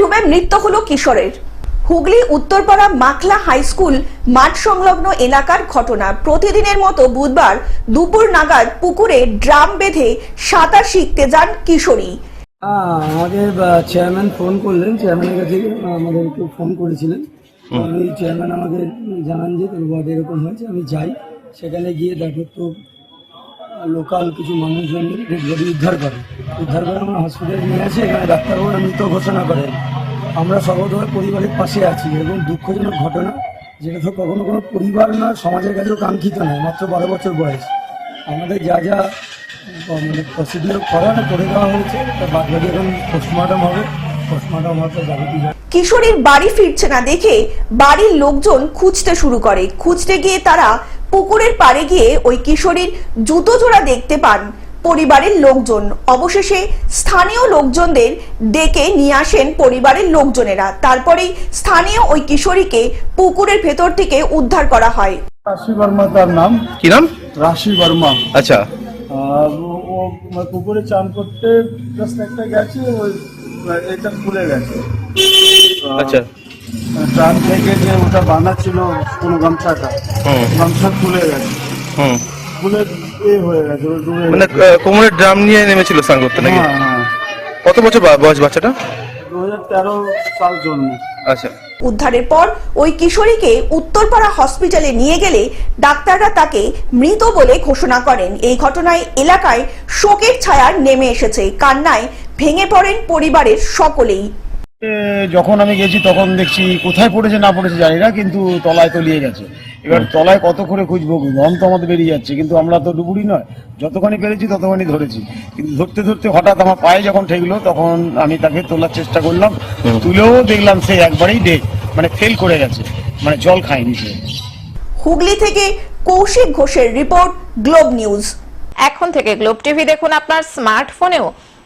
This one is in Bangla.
ডুবে মৃত্যু হলো কিশোরের। হুগলি উত্তরপাড়া মাখলা হাই স্কুল মাঠ সংলগ্ন এলাকার ঘটনা। প্রতিদিনের মতো বুধবার দুপুর নাগাদ পুকুরে ড্রাম বেঁধে সাঁতার শিখতে যান কিশোরী। আমাদের চেয়ারম্যান ফোন করলেন চেয়ারম্যানের কাছে আমাদেরকে ফোন করেছিলেন। চেয়ারম্যান আমাদের জানান যে তোর এরকম হয়েছে আমি যাই। সেখানে গিয়ে দেখো তো লোকাল কিছু মানুষজন ডেড উদ্ধার করে উদ্ধার করে আমরা হসপিটালে নিয়ে আসি, এখানে ডাক্তারবাবুরা মৃত ঘোষণা করেন। আমরা সর্বদয় পরিবারের পাশে আছি। এবং দুঃখজনক ঘটনা, যেটা তো কখনো কোনো পরিবার না, সমাজের কাছেও কাঙ্ক্ষিত নয়, মাত্র বারো বছর বয়স। আমাদের যা যা মানে প্রসিডিওর করার, করে দেওয়া হয়েছে তার বাদ বাকি এখন পোস্টমর্টম হবে। পোস্টমর্টম হওয়ার যাবতীয় কিশোরীর বাড়ি ফিরছে না দেখে বাড়ির লোকজন খুঁজতে শুরু করে। খুঁজতে গিয়ে তারা পুকুরের পাড়ে গিয়ে ওই কিশোরীর জুতো জোড়া দেখতে পান পরিবারের লোকজন। অবশেষে স্থানীয় লোকজনদের ডেকে নিয়ে আসেন পরিবারের লোকজনেরা। তারপরেই স্থানীয় ওই কিশোরীকে পুকুরের ভেতর থেকে উদ্ধার করা হয়। রাশি বর্মা তার নাম। কি নাম? রাশি বর্মা। আচ্ছা। আর ও- ও মানে পুকুরে চান করতে জাস্ট একটা গেছে ওই এটা খুলে গেছে। আচ্ছা। ট্রান থেকে যে ওটা বানাচ্ছিল কোনো গামছাটা গামছা খুলে গেছে। খুলে এ হয়ে গেছে মানে কোমরের ড্রাম নিয়ে নেমেছিল স্নান করতে নাকি? হ্যাঁ হ্যাঁ। কত বছর বয়স বাচ্চাটা? দু হাজার তেরো সাল জন্ম। আচ্ছা। উদ্ধারের পর ওই কিশোরীকে উত্তরপাড়া হসপিটালে নিয়ে গেলে ডাক্তাররা তাকে মৃত বলে ঘোষণা করেন। এই ঘটনায় এলাকায় শোকের ছায়া নেমে এসেছে। কান্নায় ভেঙে পড়েন পরিবারের সকলেই। যখন আমি গেছি তখন দেখছি কোথায় পড়েছে না পড়েছে জানি না কিন্তু তলায় তলিয়ে গেছে। এবার তলায় কত করে খুঁজবো? রং তো আমাদের বেরিয়ে যাচ্ছে কিন্তু আমরা তো ডুবুরি নয়। যতখানি পেরেছি ততখানি ধরেছি। কিন্তু ধরতে ধরতে হঠাৎ আমার পায়ে যখন ঠেকলো তখন আমি তাকে তোলার চেষ্টা করলাম। তুলেও দেখলাম সে একবারেই ডে মানে ফেল করে গেছে মানে জল খায়নি সে। হুগলি থেকে কৌশিক ঘোষের রিপোর্ট গ্লোব নিউজ। এখন থেকে গ্লোব টিভি দেখুন আপনার স্মার্টফোনেও।